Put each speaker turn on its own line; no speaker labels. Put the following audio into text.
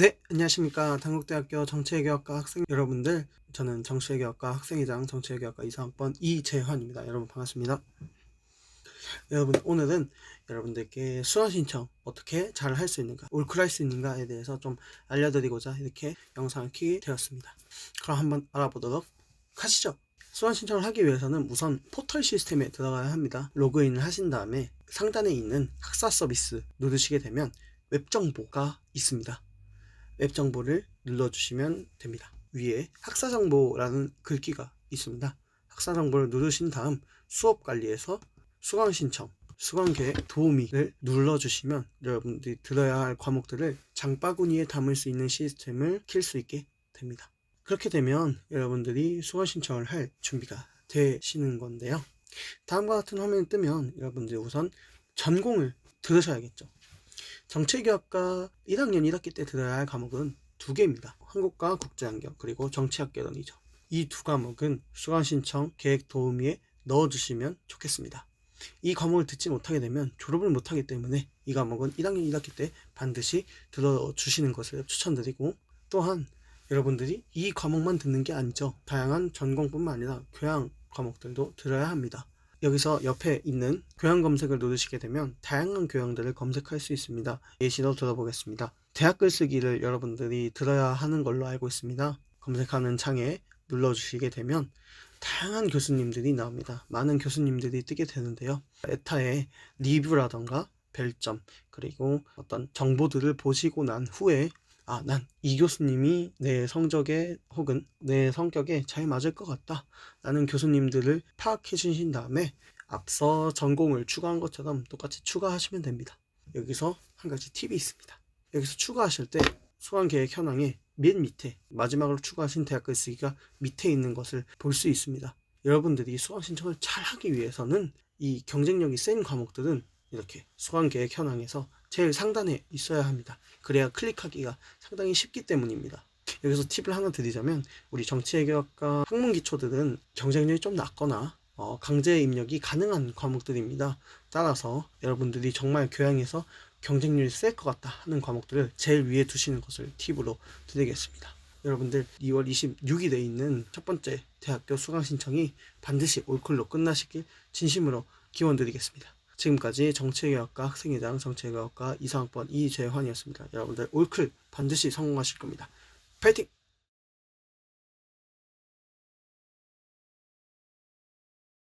네, 안녕하십니까. 당국대학교 정치외교학과 학생 여러분들. 저는 정치외교학과 학생회장 정치외교학과 이사학번 이재환입니다. 여러분 반갑습니다. 여러분 오늘은 여러분들께 수강 신청 어떻게 잘 할 수 있는가, 올클 할 수 있는가에 대해서 좀 알려드리고자 이렇게 영상을 켜게 되었습니다. 그럼 한번 알아보도록 하시죠. 수강 신청을 하기 위해서는 우선 포털 시스템에 들어가야 합니다. 로그인을 하신 다음에 상단에 있는 학사 서비스 누르시게 되면 웹 정보가 있습니다. 웹 정보를 눌러주시면 됩니다. 위에 학사 정보라는 글귀가 있습니다. 학사 정보를 누르신 다음 수업 관리에서 수강 신청, 수강 계획 도우미를 눌러주시면 여러분들이 들어야 할 과목들을 장바구니에 담을 수 있는 시스템을 킬 수 있게 됩니다. 그렇게 되면 여러분들이 수강 신청을 할 준비가 되시는 건데요. 다음과 같은 화면이 뜨면 여러분들이 우선 전공을 들으셔야겠죠. 정치교학과 1학년 1학기 때 들어야 할 과목은 두 개입니다. 한국과 국제환경 그리고 정치학 개론이죠. 이 두 과목은 수강 신청 계획 도우미에 넣어주시면 좋겠습니다. 이 과목을 듣지 못하게 되면 졸업을 못하기 때문에 이 과목은 1학년 1학기 때 반드시 들어주시는 것을 추천드리고 또한 여러분들이 이 과목만 듣는 게 아니죠. 다양한 전공뿐만 아니라 교양 과목들도 들어야 합니다. 여기서 옆에 있는 교양 검색을 누르시게 되면 다양한 교양들을 검색할 수 있습니다. 예시로 들어보겠습니다. 대학 글쓰기를 여러분들이 들어야 하는 걸로 알고 있습니다. 검색하는 창에 눌러주시게 되면 다양한 교수님들이 나옵니다. 많은 교수님들이 뜨게 되는데요. 에타의 리뷰라던가 별점 그리고 어떤 정보들을 보시고 난 후에 아, 난 이 교수님이 내 성적에 혹은 내 성격에 잘 맞을 것 같다. 라는 교수님들을 파악해 주신 다음에 앞서 전공을 추가한 것처럼 똑같이 추가하시면 됩니다. 여기서 한 가지 팁이 있습니다. 여기서 추가하실 때 수강 계획 현황에 맨 밑에 마지막으로 추가하신 대학 글쓰기가 밑에 있는 것을 볼 수 있습니다. 여러분들이 수강 신청을 잘 하기 위해서는 이 경쟁력이 센 과목들은 이렇게 수강 계획 현황에서 제일 상단에 있어야 합니다. 그래야 클릭하기가 상당히 쉽기 때문입니다. 여기서 팁을 하나 드리자면 우리 정치외교학과 학문 기초들은 경쟁력이 좀 낮거나 어, 강제 입력이 가능한 과목들입니다. 따라서 여러분들이 정말 교양에서 경쟁률이 셀 것 같다 하는 과목들을 제일 위에 두시는 것을 팁으로 드리겠습니다. 여러분들 2월 26일에 있는 첫 번째 대학교 수강 신청이 반드시 올클로 끝나시길 진심으로 기원드리겠습니다. 지금까지 정치외교학과 학생회장 정치외교학과 이상학번 이재환이었습니다. 여러분들 올클 반드시 성공하실 겁니다. 파이팅!